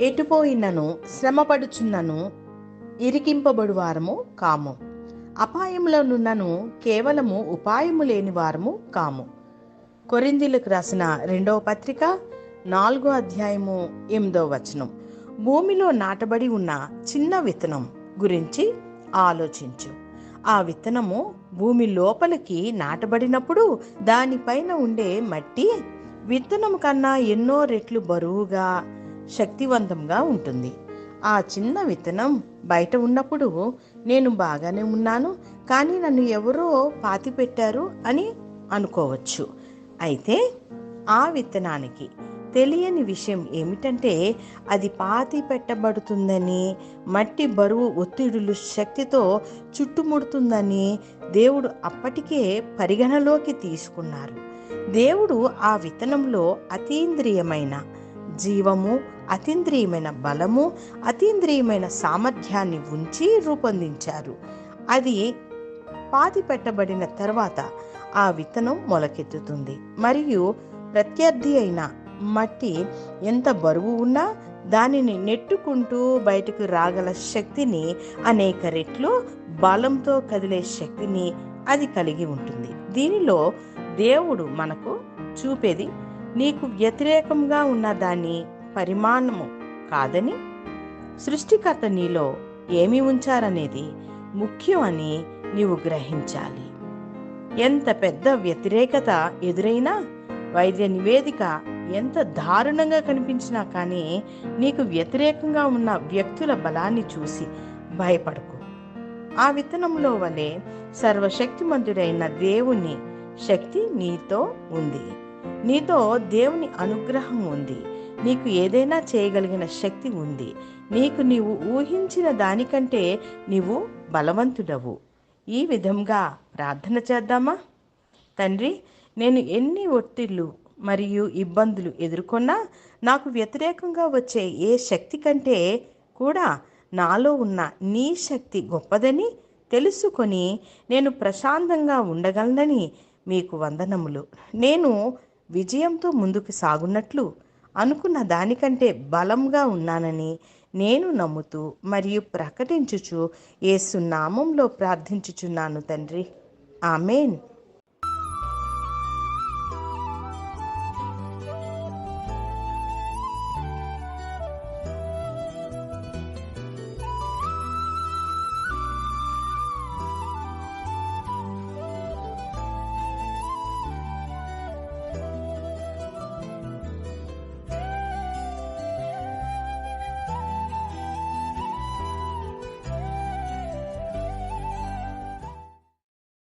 ఎటుపోయినను శ్రమపడుచున్నను ఇరికింపబడువారము కాము. అపాయములోనున్నను కేవలము ఉపాయము లేని వారము కాము. కొరిందిలకు రాసిన రెండవ పత్రిక నాలుగో అధ్యాయము ఎనిమిదో వచనం. భూమిలో నాటబడి ఉన్న చిన్న విత్తనం గురించి ఆలోచించు. ఆ విత్తనము భూమి లోపలికి నాటబడినప్పుడు దానిపైన ఉండే మట్టి విత్తనం కన్నా ఎన్నో రెట్లు బరువుగా శక్తివంతంగా ఉంటుంది. ఆ చిన్న విత్తనం బయట ఉన్నప్పుడు నేను బాగానే ఉన్నాను కానీ నన్ను ఎవరో పాతిపెట్టారు అని అనుకోవచ్చు. అయితే ఆ విత్తనానికి తెలియని విషయం ఏమిటంటే అది పాతి పెట్టబడుతుందని మట్టి బరువు ఒత్తిడులు శక్తితో చుట్టుముడుతుందని దేవుడు అప్పటికే పరిగణలోకి తీసుకున్నారు. దేవుడు ఆ విత్తనంలో అతీంద్రియమైన జీవము అతీంద్రియమైన బలము అతీంద్రియమైన సామర్థ్యాన్ని ఉంచి రూపొందించారు. అది పాతి పెట్టబడిన తర్వాత ఆ విత్తనం మొలకెత్తుతుంది. మరియు ప్రత్యర్థి అయిన మట్టి ఎంత బరువు ఉన్నా దానిని నెట్టుకుంటూ బయటకు రాగల శక్తిని అనేక రెట్లు బలంతో కదిలే శక్తిని అది కలిగి ఉంటుంది. దీనిలో దేవుడు మనకు చూపేది నీకు వ్యతిరేకంగా ఉన్న దాని పరిమాణము కాదని సృష్టికర్త నీలో ఏమి ఉంచారనేది ముఖ్యం అని నీవు గ్రహించాలి. ఎంత పెద్ద వ్యతిరేకత ఎదురైనా వైద్య నివేదిక ఎంత దారుణంగా కనిపించినా కానీ నీకు వ్యతిరేకంగా ఉన్న వ్యక్తుల బలాన్ని చూసి భయపడకు. ఆ విత్తనంలో వలె సర్వశక్తిమంతుడైన దేవుని శక్తి నీతో ఉంది. నీతో దేవుని అనుగ్రహం ఉంది. నీకు ఏదైనా చేయగలిగిన శక్తి ఉంది. నీకు నీవు ఊహించిన దానికంటే నీవు బలవంతుడవు. ఈ విధంగా ప్రార్థన చేద్దామా? తండ్రి నేను ఎన్ని ఒత్తిళ్ళు మరియు ఇబ్బందులు ఎదుర్కొన్నా నాకు వ్యతిరేకంగా వచ్చే ఏ శక్తి కంటే కూడా నాలో ఉన్న నీ శక్తి గొప్పదని తెలుసుకొని నేను ప్రశాంతంగా ఉండగలనని మీకు వందనములు. నేను విజయంతో ముందుకు సాగున్నట్లు అనుకున్న దానికంటే బలంగా ఉన్నానని నేను నమ్ముతూ మరియు ప్రకటించుచు ఏసునామంలో ప్రార్థించుచున్నాను తండ్రి. ఆమెన్.